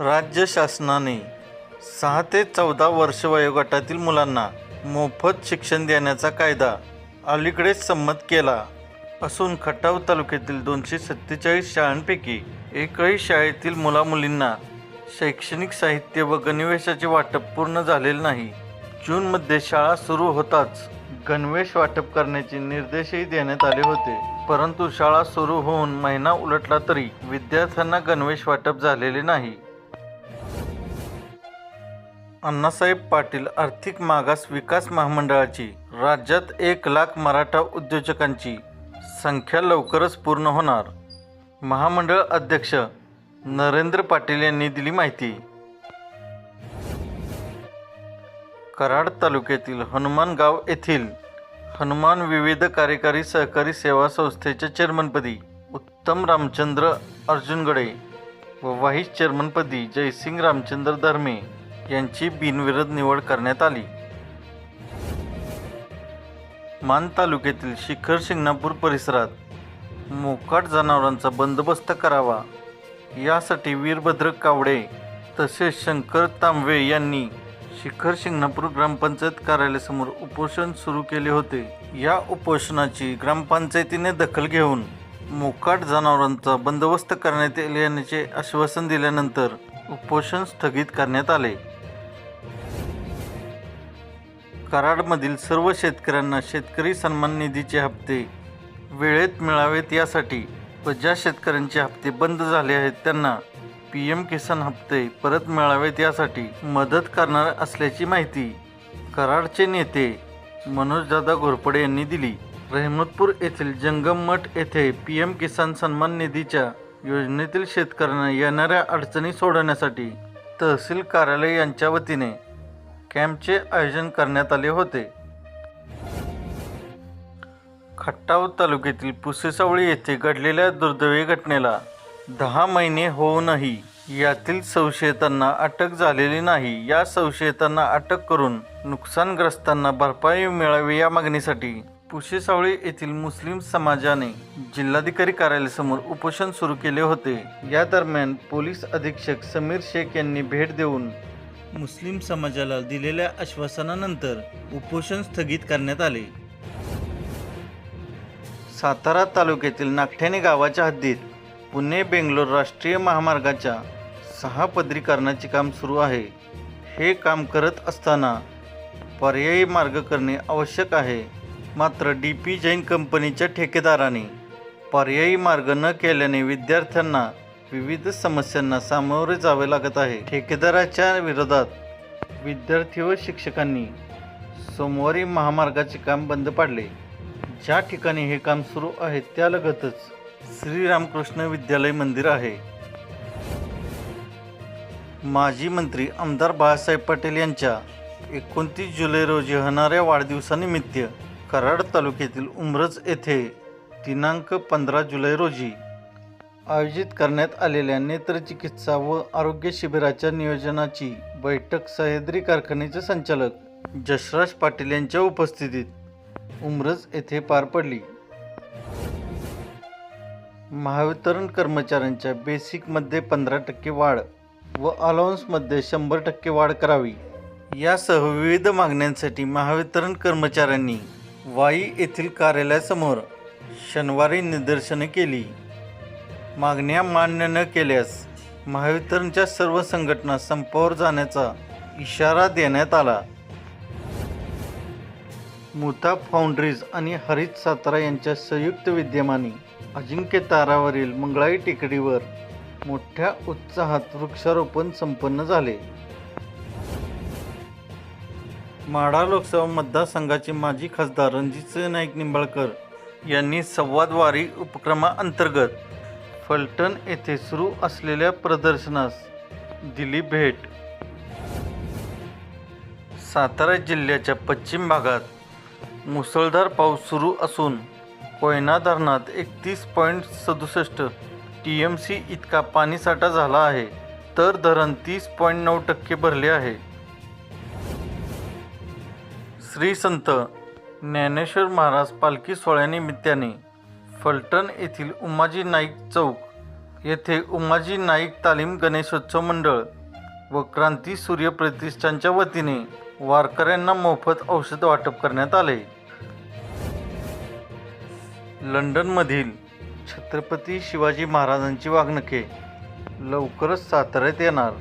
राज्य शासनाने सहा ते चौदा वर्ष वयोगटातील मुलांना मोफत शिक्षण देण्याचा कायदा अलीकडेच संमत केला. असून खटाव तालुक्यातील दोनशे सत्तेचाळीस शाळांपैकी एकही शाळेतील मुलामुलींना शैक्षणिक साहित्य व गणवेशाचे वाटप पूर्ण झालेले नाही. जूनमध्ये शाळा सुरू होताच गणवेश वाटप करण्याचे निर्देशही देण्यात आले होते. परंतु शाळा सुरू होऊन महिना उलटला तरी विद्यार्थ्यांना गणवेश वाटप झालेले नाही. अण्णासाहेब पाटील आर्थिक मागास विकास महामंडळाची राज्यात एक लाख मराठा उद्योजकांची संख्या लवकरच पूर्ण होणार. महामंडळ अध्यक्ष नरेंद्र पाटील यांनी दिली माहिती. कराड तालुक्यातील हनुमान गाव येथील हनुमान विविध कार्यकारी सहकारी सेवा संस्थेच्या चेअरमनपदी उत्तम रामचंद्र अर्जुनगडे व व्हाईस चेअरमनपदी जयसिंग रामचंद्र धर्मे यांची बिनविरोध निवड करण्यात आली. मान तालुक्यातील शिखर शिंगणापूर परिसरात मोकाट जनावरांचा बंदोबस्त करावा यासाठी वीरभद्र कावडे तसेच शंकर तांबवे यांनी शिखर शिंगणापूर ग्रामपंचायत कार्यालयासमोर उपोषण सुरू केले होते. या उपोषणाची ग्रामपंचायतीने दखल घेऊन मोकाट जनावरांचा बंदोबस्त करण्यात येईल याचे आश्वासन दिल्यानंतर उपोषण स्थगित करण्यात आले. कराडमधील सर्व शेतकऱ्यांना शेतकरी सन्मान निधीचे हप्ते वेळेत मिळावेत यासाठी व ज्या शेतकऱ्यांचे हप्ते बंद झाले आहेत त्यांना पी एम किसान हप्ते परत मिळावेत यासाठी मदत करणार असल्याची माहिती कराडचे नेते मनोजदादा घोरपडे यांनी दिली. रहमतपूर येथील जंगम मठ येथे पी एम किसान सन्मान निधीच्या योजनेतील शेतकऱ्यांना येणाऱ्या अडचणी सोडवण्यासाठी तहसील कार्यालय यांच्या वतीने कॅम्पचे आयोजन करण्यात आले होते. खट्टाव तालुक्यातील पुसेसावळी येथे घडलेल्या दुर्दैवी घटनेला दहा महिने होऊनही यातील संशयितांना अटक झालेली नाही. या संशयितांना अटक करून नुकसानग्रस्तांना भरपाई मिळावी या मागणीसाठी पुशेसावळी येथील मुस्लिम समाजाने जिल्हाधिकारी कार्यालयासमोर उपोषण सुरू केले होते. या दरम्यान पोलीस अधीक्षक समीर शेख यांनी भेट देऊन मुस्लिम समाजाला दिलेल्या आश्वासनानंतर उपोषण स्थगित करण्यात आले. सातारा तालुक्यातील नागठ्याने गावाच्या हद्दीत पुणे बेंगलोर राष्ट्रीय महामार्गाच्या सहा पदरीकरणाचे काम सुरू आहे. हे काम करत असताना पर्यायी मार्ग करणे आवश्यक आहे. मात्र डी पी जैन कंपनीच्या ठेकेदाराने पर्यायी मार्ग न केल्याने विद्यार्थ्यांना विविध समस्यांना सामोरे जावे लागत आहे. ठेकेदाराच्या विरोधात विद्यार्थी व शिक्षकांनी सोमवारी महामार्गाचे काम बंद पाडले. ज्या ठिकाणी हे काम सुरू आहे त्यालगतच श्रीरामकृष्ण विद्यालय मंदिर आहे. माजी मंत्री आमदार बाळासाहेब पटेल यांच्या एकोणतीस जुलै रोजी होणाऱ्या वाढदिवसानिमित्त कराड तालुक्यातील उमरज येथे दिनांक पंधरा जुलै रोजी आयोजित करण्यात आलेल्या नेत्रचिकित्सा व आरोग्य शिबिराच्या नियोजनाची बैठक सह्याद्री कारखान्याचे संचालक जसराज पाटील यांच्या उपस्थितीत उमरज येथे पार पडली. महावितरण कर्मचाऱ्यांच्या बेसिकमध्ये पंधरा टक्के वाढ व अलाउन्समध्ये शंभर टक्के वाढ करावी. यासह विविध मागण्यांसाठी महावितरण कर्मचाऱ्यांनी वाई येथील कार्यालयासमोर शनिवारी निदर्शने केली. मागण्या मान्य न केल्यास महावितरणच्या सर्व संघटना संपावर जाण्याचा इशारा देण्यात आला. मुता फाउंड्रीज आणि हरित सातारा यांच्या संयुक्त विद्यमाने अजिंक्य तारावरील मंगळाई टेकडीवर मोठ्या उत्साहात वृक्षारोपण संपन्न झाले. माढा लोकसभा मतदारसंघाचे माजी खासदार रणजितसिंह नाईक निंबाळकर यांनी संवादवारी उपक्रमाअंतर्गत फलटण येथे सुरू असलेल्या प्रदर्शनास दिली भेट. सातारा जिल्ह्याच्या पश्चिम भागात मुसळधार पाऊस सुरू असून कोयना धरणात एकतीस पॉईंट सदुसष्ट टी एम सी इतका पाणीसाठा झाला आहे तर धरण तीस पॉईंट नऊ टक्के भरले आहे. श्री संत ज्ञानेश्वर महाराज पालखी सोहळ्यानिमित्ताने फलटण येथील उमाजी नाईक चौक येथे उमाजी नाईक तालीम गणेशोत्सव मंडळ व क्रांती सूर्य प्रतिष्ठानच्या वतीने वारकऱ्यांना मोफत औषध वाटप करण्यात आले. लंडनमधील छत्रपती शिवाजी महाराजांची वाघनखे लवकरच साताऱ्यात येणार.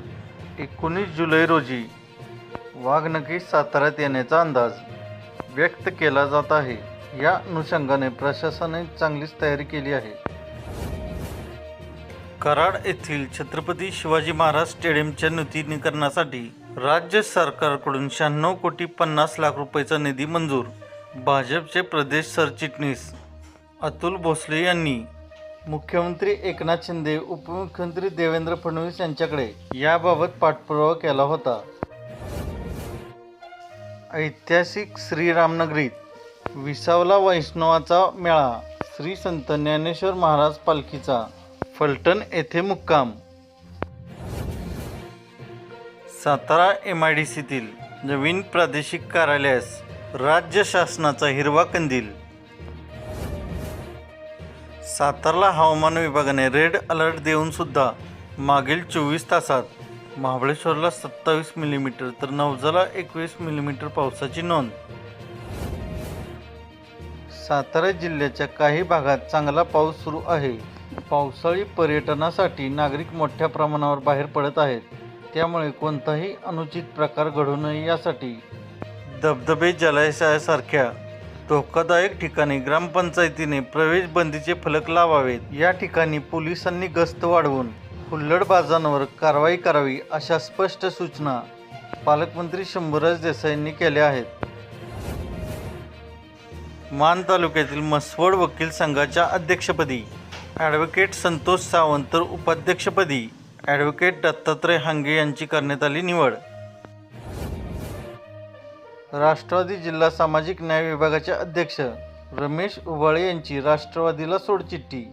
एकोणीस जुलै रोजी वाघनखे साताऱ्यात येण्याचा अंदाज व्यक्त केला जात आहे. या अनुषंगाने प्रशासनाने चांगलीच तयारी केली आहे. कराड येथील छत्रपती शिवाजी महाराज स्टेडियमच्या नूतनीकरणासाठी राज्य सरकारकडून शहाण्णव कोटी पन्नास लाख रुपयाचा निधी मंजूर. भाजपचे प्रदेश सरचिटणीस अतुल भोसले यांनी मुख्यमंत्री एकनाथ शिंदे उपमुख्यमंत्री देवेंद्र फडणवीस यांच्याकडे याबाबत पाठपुरावा केला होता. ऐतिहासिक श्रीरामनगरीत विसावला वैष्णवाचा मेळा श्री संत ज्ञानेश्वर महाराज पालखीचा फलटण येथे मुक्काम. सातारा एम आय डी सीतील नवीन प्रादेशिक कार्यालयास राज्य शासनाचा हिरवा कंदील. सातारला हवामान विभागाने रेड अलर्ट देऊन सुद्धा मागील चोवीस तासात महाबळेश्वरला सत्तावीस मिलीमीटर तर नवजाला एकवीस मिलीमीटर पावसाची नोंद. सातारा जिल्ह्याच्या काही भागात चांगला पाऊस सुरू आहे. पावसाळी पर्यटनासाठी नागरिक मोठ्या प्रमाणावर बाहेर पडत आहेत. त्यामुळे कोणताही अनुचित प्रकार घडू नये यासाठी धबधबे जलाशयासारख्या धोकादायक ठिकाणी ग्रामपंचायतीने प्रवेश बंदीचे फलक लावावेत. या ठिकाणी पोलिसांनी गस्त वाढवून हुल्लडबाजांवर कारवाई करावी अशा स्पष्ट सूचना पालकमंत्री शंभूराज देसाईंनी केल्या आहेत. मान तालुक्यातील मसवड वकील संघाच्या अध्यक्षपदी ॲडव्होकेट संतोष सावंत तर उपाध्यक्षपदी ॲडव्होकेट दत्तात्रय हांगे यांची करण्यात आली निवड. राष्ट्रवादी जिल्हा सामाजिक न्याय विभागाचे अध्यक्ष रमेश उबाळे यांची राष्ट्रवादीला सोडचिठ्ठी.